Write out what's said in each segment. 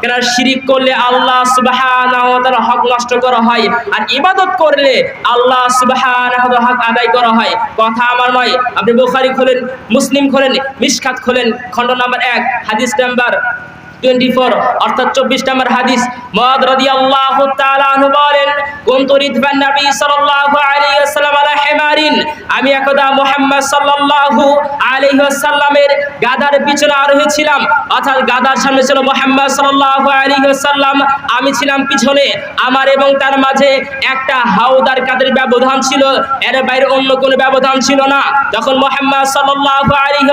কেন শিরিক করলে আল্লাহ সুবহানাহু হক নষ্ট করা হয়, আর ইবাদত করলে আল্লাহ সুবহানাহু হক আদায় করা হয়। কথা আমার নয়, আপনি বুখারী খোলেন, মুসলিম খোলেন, মিশকাত খোলেন, খণ্ড নাম্বার এক, হাদিস নাম্বার টোয়েন্টি ফোর অর্থাৎ চব্বিশ নম্বর হাদিস। মদ রদি আল্লাহ তালু বলেন কুনতু আলাইহি ওয়াসাল্লাম আলা হিমারিন? আমি একদা মুহাম্মদ সাল্লাল্লাহু আলাইহি ওয়াসাল্লামের গাদার পিছনে আরোহী ছিলাম। অর্থাৎ গাদার সামনে ছিল মুহাম্মদ সাল্লাল্লাহু আলাইহি আমি ছিলাম পিছনে। আমার এবং তার মাঝে একটা হাওদার কাদের ব্যবধান ছিল। এর বাইরে অন্য কোনো ব্যবধান ছিল না। তখন মুহাম্মদ সাল্লাল্লাহু আলাইহি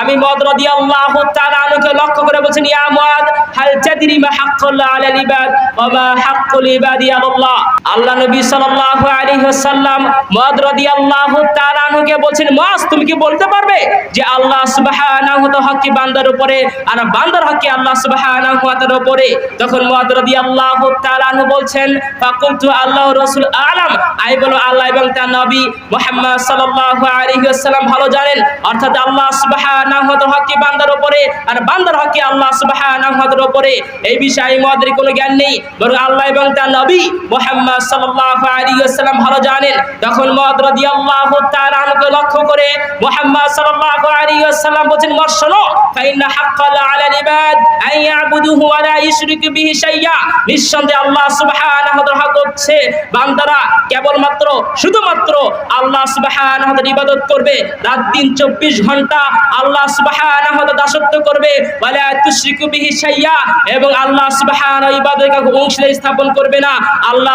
আমি মদ রাদিয়াল্লাহু তাআলা আনহুকে লক্ষ্য করে বলছেন, ইয়া মুআদ, হাল তাদরি মা হাক্কুল্লাহ আলাল ইবাদ মা হাক্কুল ইবাদি আলাল্লাহ? আল্লাহ নবী সাল্লাল্লাহু আলাইহি ওয়াসাল্লাম মুআদ রাদিয়াল্লাহু তাআলা আনহুকে বলছেন মুআজ তুমি কি বলতে পারবে যে আল্লাহ সুবহানাহু ওয়া তাআলা কি বান্দার উপরে আর বান্দার হক আল্লাহ সুবহানাহু ওয়া তাআলার উপরে? তখন মুআদ রাদিয়াল্লাহু তাআলা আনহু বলছেন, ফাকুলতু আল্লাহ রাসূল আলাম। আমি বলো, আল্লাহ এবং তার নবী মুহাম্মদ সাল্লাল্লাহু আলাইহি ওয়াসাল্লাম ভালো জানেন। অর্থাৎ আল্লাহ সুবহানাহু ওয়া তাআলা হক বান্দার উপরে আর বান্দার হক আল্লাহ সুবহানাহু ওয়া তাআলার উপরে? এই বিষয়ে মুআদের কোনো জ্ঞান নেই। বরং আল্লাহ এবং তার নবী মুহাম্মদ সাল্লাল্লাহু আলাইহি ওয়াসাল্লাম ভালো জানেন। তখন মুআদ রাদিয়াল্লাহু তাআলা আনহুকে লক্ষ্য করে মুহাম্মদ সাল্লাল্লাহু আলাইহি ওয়াসাল্লাম বলেন মর শোনো ফাইন্না হাক্কাল আলাল ইবাদ আন ইয়াবুদুহু ওয়া লা ইশরিকু বিহি শাইয়্যা নিঃসন্দেহে আল্লাহ সুবহানাহু ওয়া তাআলা হচ্ছে বান্দারা কেবলমাত্র, শুধুমাত্র আল্লাহ সুবহানাহু ওয়া তাআলা ইবাদত করবে। রাত দিন 24 ঘণ্টা আল্লাহ সুবহানাহু ওয়া তাআলা দাসত্ব করবে। ওয়া লা তুশরিকু বিহি শাইয়্যা এবং আল্লাহ সুবহানাহু ইবাদতে কাউকে অংশীদার স্থাপন করবে না। আল্লাহ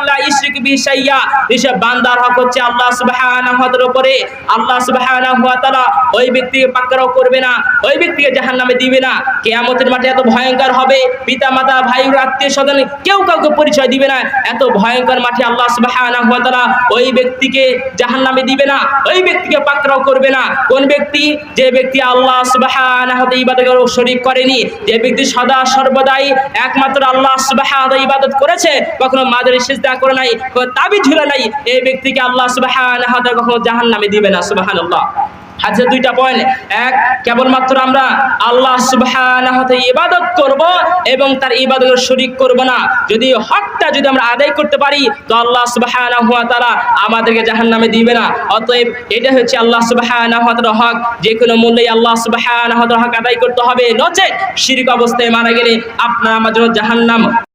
শাইয়্যা এসব বান্দার হক হচ্ছে আল্লাহ সুবহানাহু উপরে। আল্লাহ সুবহানাহু ওই ব্যক্তিকে পাকড়াও করবে না, ওই ব্যক্তিকে দিবে না। মাঠে এত ভয়ঙ্কর হবে পিতা মাতা ভাই আত্মীয় স্বজন কেউ কাউকে পরিচয় দিবে না। এত ভয়ঙ্কর মাঠে আল্লাহ ওই ব্যক্তিকে দিবে না, ওই ব্যক্তিকে পাকড়াও করবে না। কোন ব্যক্তি? যে ব্যক্তি আল্লাহ করেনি। যে ব্যক্তি সদা সর্বদাই একমাত্র আল্লাহ ইবাদত করেছে, কখনো মাদের করে নাই তাবিজ ঝুলে নাই, এই ব্যক্তিকে আল্লাহ কখনো জাহান্নামে দিবে না হাদিসে দুইটা পয়েন্ট এক, কেবলমাত্র আমরা আল্লাহ ইবাদত করব এবং তার শরীক করব না। যদি হকটা যদি আমরা আদায় করতে পারি, তো আল্লাহ সুবহানাহু ওয়া তাআলা আমাদেরকে জাহান্নামে দিবে না। অতএব এটা হচ্ছে আল্লাহ হক। যে কোনো মূল্যে আল্লাহ হক আদায় করতে হবে। নচেত শিরক অবস্থায় মারা গেলে আপনার আমার জন্য জাহান্নাম